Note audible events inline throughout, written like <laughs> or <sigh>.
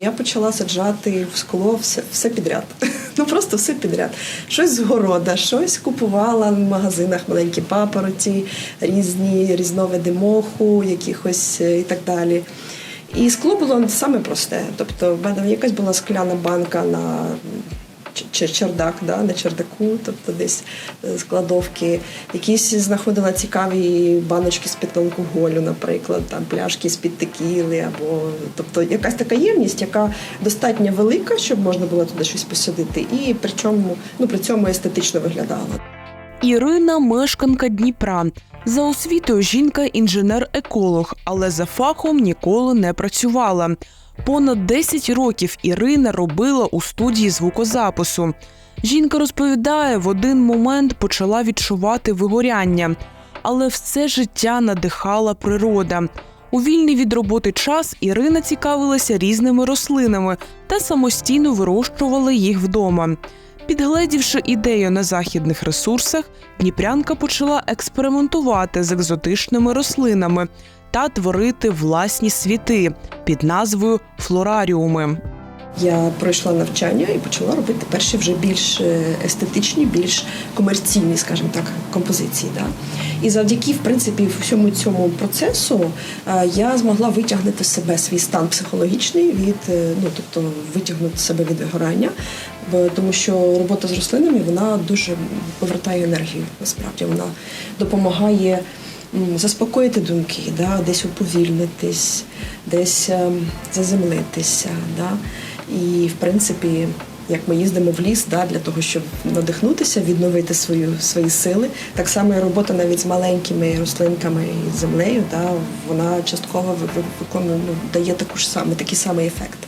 Я почала саджати в скло все, все підряд. <laughs> Ну просто все підряд. Щось з города, щось купувала в магазинах, маленькі папороті, різні різновиди моху, якихось е, і так далі. І скло було саме просте. Тобто, в мене якась була скляна банка на чердак, да, на чердаку, тобто десь е, складовки. Якісь знаходила цікаві баночки з-під алкоголю, наприклад, там пляшки з-під текіли, або тобто якась така ємність, яка достатньо велика, щоб можна було туди щось посадити, і причому ну при цьому естетично виглядала. Ірина мешканка Дніпра. За освітою жінка інженер-еколог, але за фахом ніколи не працювала. Понад 10 років Ірина робила у студії звукозапису. Жінка розповідає, в один момент почала відчувати вигоряння, але все життя надихала природа. У вільний від роботи час Ірина цікавилася різними рослинами та самостійно вирощувала їх вдома. Підгледівши ідею на західних ресурсах, Дніпрянка почала експериментувати з екзотичними рослинами та творити власні світи під назвою флораріуми. Я пройшла навчання і почала робити перші вже більш е, естетичні, більш комерційні, скажімо так, композиції. Да? І завдяки, в принципі, всьому цьому процесу е, я змогла витягнути себе свій стан психологічний від е, ну тобто витягнути себе від вигорання, тому що робота з рослинами вона дуже повертає енергію. Насправді вона допомагає заспокоїти думки, да, десь уповільнитись, десь ем, заземлитися. Да. І в принципі, як ми їздимо в ліс, да, для того, щоб надихнутися, відновити свою, свої сили. Так само і робота навіть з маленькими рослинками і землею, да, вона частково ви- ви- виконує, ну, дає таку ж саме, такий самий ефект.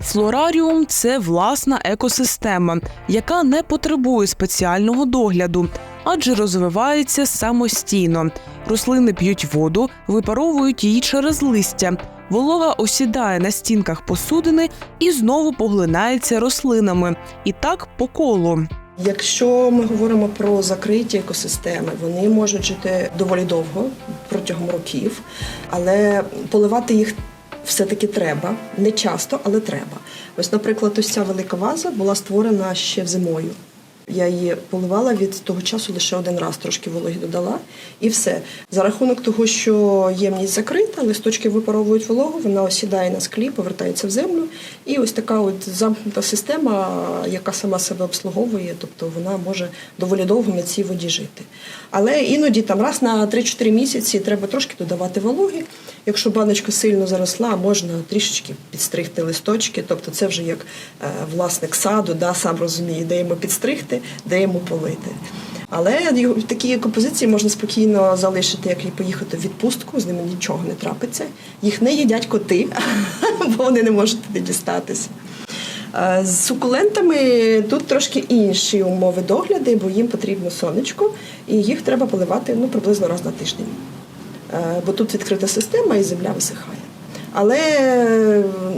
Флораріум це власна екосистема, яка не потребує спеціального догляду, адже розвивається самостійно. Рослини п'ють воду, випаровують її через листя. Волога осідає на стінках посудини і знову поглинається рослинами. І так по колу. Якщо ми говоримо про закриті екосистеми, вони можуть жити доволі довго протягом років, але поливати їх все-таки треба, не часто, але треба. Ось, наприклад, ось ця велика ваза була створена ще зимою. Я її поливала від того часу лише один раз, трошки вологи додала, і все. За рахунок того, що ємність закрита, листочки випаровують вологу, вона осідає на склі, повертається в землю. І ось така от замкнута система, яка сама себе обслуговує, тобто вона може доволі довго на цій воді жити. Але іноді там раз на 3-4 місяці треба трошки додавати вологи. Якщо баночка сильно заросла, можна трішечки підстригти листочки, тобто це вже як е, власник саду, да, сам розуміє, де йому підстригти, де йому полити. Але такі композиції можна спокійно залишити, як і поїхати в відпустку, з ними нічого не трапиться. Їх не їдять коти, <laughs> бо вони не можуть туди дістатися. Е, З сукулентами тут трошки інші умови догляду, бо їм потрібно сонечко, і їх треба поливати ну, приблизно раз на тиждень. Е, Бо тут відкрита система і земля висихає. Але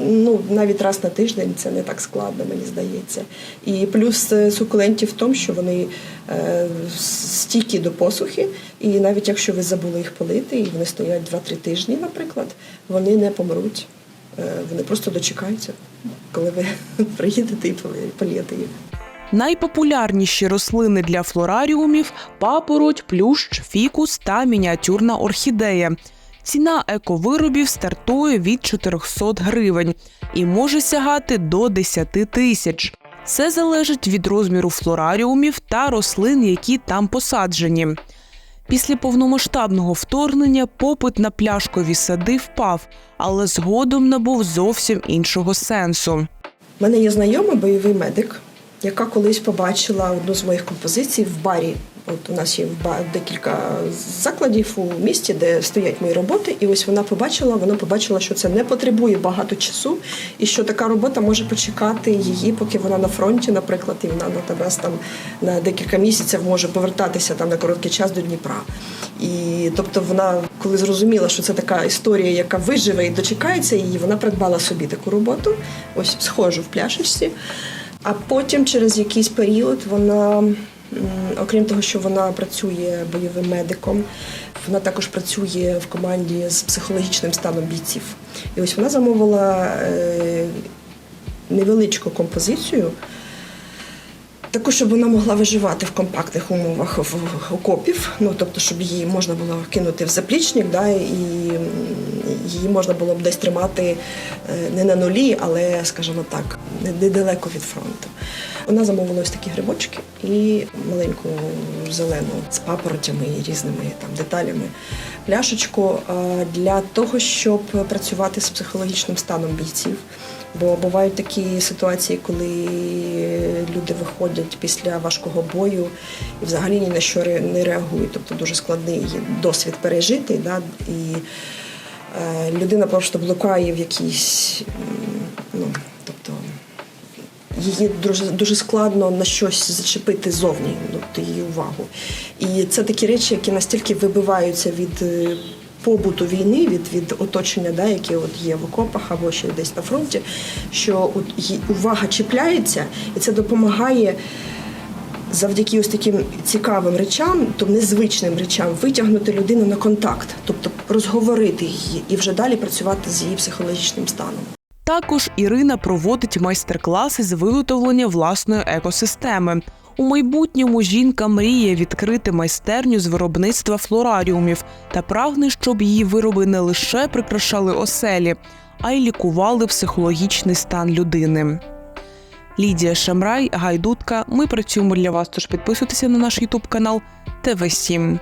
ну, навіть раз на тиждень це не так складно, мені здається. І плюс е, сукулентів в тому, що вони е, стійкі до посухи, і навіть якщо ви забули їх полити, і вони стоять 2-3 тижні, наприклад, вони не помруть. Е, Вони просто дочекаються, коли ви <laughs> приїдете і полієте їх. Найпопулярніші рослини для флораріумів папороть, плющ, фікус та мініатюрна орхідея. Ціна ековиробів стартує від 400 гривень і може сягати до 10 тисяч. Це залежить від розміру флораріумів та рослин, які там посаджені. Після повномасштабного вторгнення попит на пляшкові сади впав, але згодом набув зовсім іншого сенсу. У мене є знайома бойовий медик, яка колись побачила одну з моїх композицій в барі. От у нас є декілька закладів у місті, де стоять мої роботи, і ось вона побачила, вона побачила, що це не потребує багато часу, і що така робота може почекати її, поки вона на фронті, наприклад, і вона на тебе там на декілька місяців може повертатися там на короткий час до Дніпра. І тобто вона, коли зрозуміла, що це така історія, яка виживе і дочекається її, вона придбала собі таку роботу, ось схожу в пляшечці. А потім, через якийсь період, вона, окрім того, що вона працює бойовим медиком, вона також працює в команді з психологічним станом бійців. І ось вона замовила е, невеличку композицію. Таку, щоб вона могла виживати в компактних умовах в- окопів, ну тобто, щоб її можна було кинути в заплічник, да, і її можна було б десь тримати е, не на нулі, але, скажімо так, недалеко від фронту. Вона замовила ось такі грибочки і маленьку зелену з папоротями і різними там деталями пляшечку для того, щоб працювати з психологічним станом бійців. Бо бувають такі ситуації, коли люди виходять після важкого бою і взагалі ні на що не реагують. Тобто дуже складний досвід пережитий. Да? І людина просто блукає в якійсь, ну, тобто її дуже, дуже складно на щось зачепити зовні, тобто її увагу. І це такі речі, які настільки вибиваються від е, побуту війни, від, від оточення, да, яке от є в окопах або ще десь на фронті, що от увага чіпляється, і це допомагає. Завдяки ось таким цікавим речам, то незвичним речам, витягнути людину на контакт, тобто розговорити її і вже далі працювати з її психологічним станом. Також Ірина проводить майстер-класи з виготовлення власної екосистеми. У майбутньому жінка мріє відкрити майстерню з виробництва флораріумів та прагне, щоб її вироби не лише прикрашали оселі, а й лікували психологічний стан людини. Лідія Шамрай, Гайдутка. Ми працюємо для вас. Тож підписуйтеся на наш Ютуб канал ТВ 7